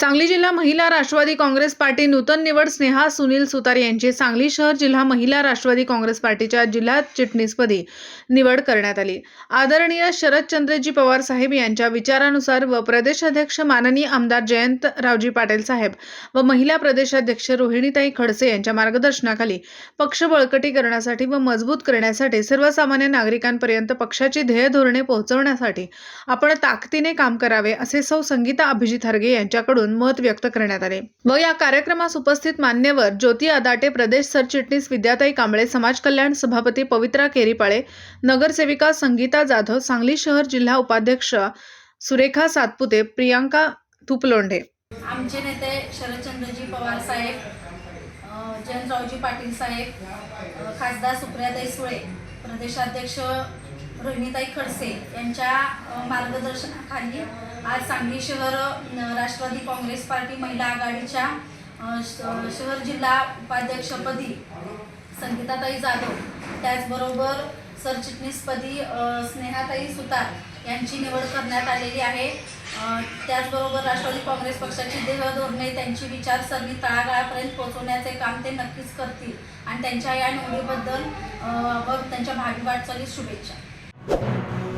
सांगली जिल्हा महिला राष्ट्रवादी काँग्रेस पार्टी नूतन निवड स्नेहा सुनील सुतार यांची सांगली शहर जिल्हा महिला राष्ट्रवादी काँग्रेस पार्टीच्या जिल्हा चिटणीसपदी निवड करण्यात आली. आदरणीय शरदचंद्रजी पवार साहेब यांच्या विचारानुसार व प्रदेशाध्यक्ष माननीय आमदार जयंत रावजी पाटील साहेब व महिला प्रदेशाध्यक्ष रोहिणीताई खडसे यांच्या मार्गदर्शनाखाली पक्ष बळकटी करण्यासाठी व मजबूत करण्यासाठी सर्वसामान्य नागरिकांपर्यंत पक्षाची ध्येय धोरणे पोहोचवण्यासाठी आपण ताकदीने काम करावे असे सौ संगीता अभिजित हरगे यांच्याकडून मत व्यक्त करण्यात आले. व या कार्यक्रमास उपस्थित मान्यवर ज्योती अदाटे प्रदेश सरचिटणीस विद्याताई कांबळे समाज कल्याण सभापती पवित्रा केरीपाळे नगरसेविका संगीता जाधव सांगली शहर जिल्हा उपाध्यक्ष सुरेखा सातपुते प्रियांका तुपलोंढे. आमचे नेते शरदचंद्रजी पवार साहेब जयंतरावजी पाटील साहेब खासदार सुप्रियाताई सुळे प्रदेशाध्यक्ष रोहिणीताई खडसे यांच्या मार्गदर्शनाखाली आज सांगली शहर राष्ट्रवादी काँग्रेस पार्टी महिला आघाडीच्या श- शहर जिल्हा उपाध्यक्षपदी संगीताताई जाधव त्याचबरोबर सरचिटणीसपदी स्नेहाताई सुतार यांची निवड करण्यात आलेली आहे. त्याचबरोबर राष्ट्रवादी काँग्रेस पक्षाची देह धोरणे त्यांची विचारसरणी तळागाळापर्यंत पोहोचवण्याचे काम ते नक्कीच करतील. आणि त्यांच्या या निवडीबद्दल व त्यांच्या भावी वाटचालीस शुभेच्छा. Thank you.